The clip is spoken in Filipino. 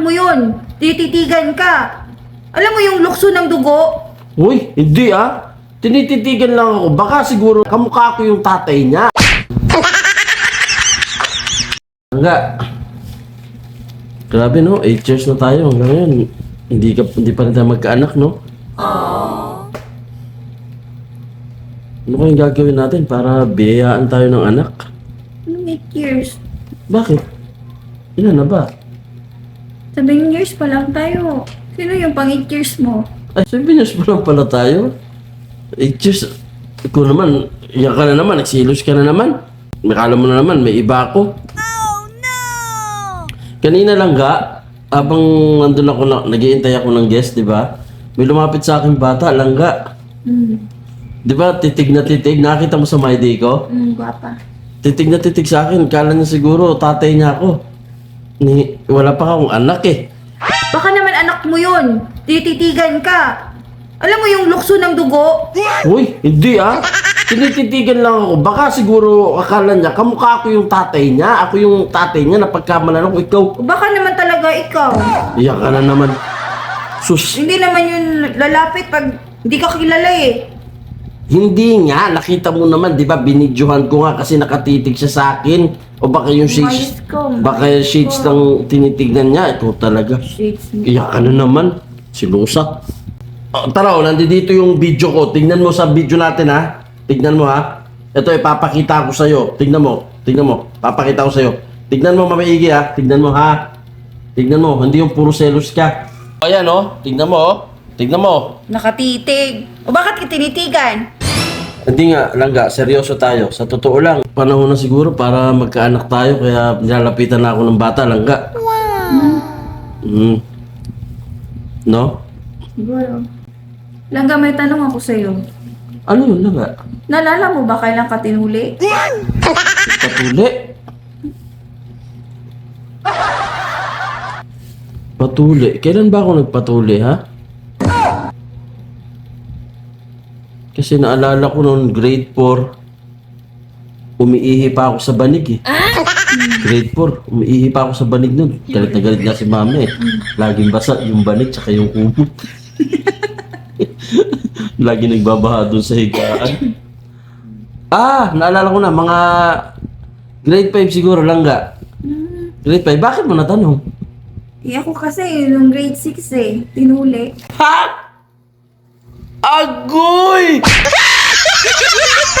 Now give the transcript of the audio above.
mo yun. Tititigan ka. Alam mo yung lukso ng dugo? Uy, hindi ah. Tinititigan lang ako. Baka siguro kamukha ko yung tatay niya. Hangga. Grabe no, 8 years na tayo hanggang ngayon. Hindi, ka, hindi pa rin tayo magkaanak, no? Ano kayang gagawin natin para biyayaan tayo ng anak? Anong 8 years? Bakit? Ilan na ba? 7 years pa lang tayo. Sino yung pang 8 years mo? Ay, 7 years pa lang pala tayo. 8 years. Ikaw naman, iyan ka na naman, nagsilos ka na naman. Nakala mo na naman, may iba ako. Kanina lang ga, habang nandun ako na, naghihintay ako ng guest, di ba? May lumapit sa akin bata, langga. Hmm. Di ba, titig na titig, nakita mo sa my day ko? Hmm, gwapa. Titig na titig sa akin, kala niya siguro tatay niya ako. Ni, wala pa akong anak eh. Baka naman anak mo yun. Tititigan ka. Alam mo yung lukso ng dugo? Uy, hindi ah. Tinititigan lang ako. Baka siguro akala niya, kamukha ko yung tatay niya. Ako yung tatay niya na pagkamalan ako. Ikaw, baka naman talaga ikaw. iyak ka na naman. Sus, Hindi naman yun lalapit pag hindi ka kilala eh. Hindi nga. Nakita mo naman, di ba? Binidyohan ko nga kasi nakatitig siya sa akin. O baka yung shades, Umayos umayos baka yung shades ka. ng tinitignan niya. Ikaw talaga. Shades mo. Iyak ka na naman. Silusa. Oh, tara, oh, nandito yung video ko. Tingnan mo sa video natin, ha? Tingnan mo, ha? Ito, ipapakita ko sa'yo. Tingnan mo. Tingnan mo. Papakita ko sa'yo. Tingnan mo, mamaigi, ha? Tingnan mo, ha? Tingnan mo. Hindi yung puro selos ka. Ayan, oh. Tingnan mo, oh. Tingnan mo. Nakatitig. O bakit ka tinitigan? Hindi nga, langga, seryoso tayo. Sa totoo lang, panahon na siguro para magkaanak tayo, kaya nilalapitan na ako ng bata, langga. Wow! Mm. No? Siguro. Langga, may tanong ako sa'yo. Ano yun, langga? Nalala mo ba kailan ka tinuli? Patuli. Patuli. Kailan ba ako nagpatuli, ha? Kasi naalala ko noon, grade 4, umiihi pa ako sa banig eh. Grade 4, umiihi pa ako sa banig noon. Galit na galit nga si mama eh. Laging basa yung banig tsaka yung kumot. Lagi nagbabaha doon sa higaan. Ah, naalala ko na, mga grade 5 siguro lang ga. Grade 5, bakit mo natanong? Eh ako kasi, nung grade 6 eh, tinuli. Ha? Agui!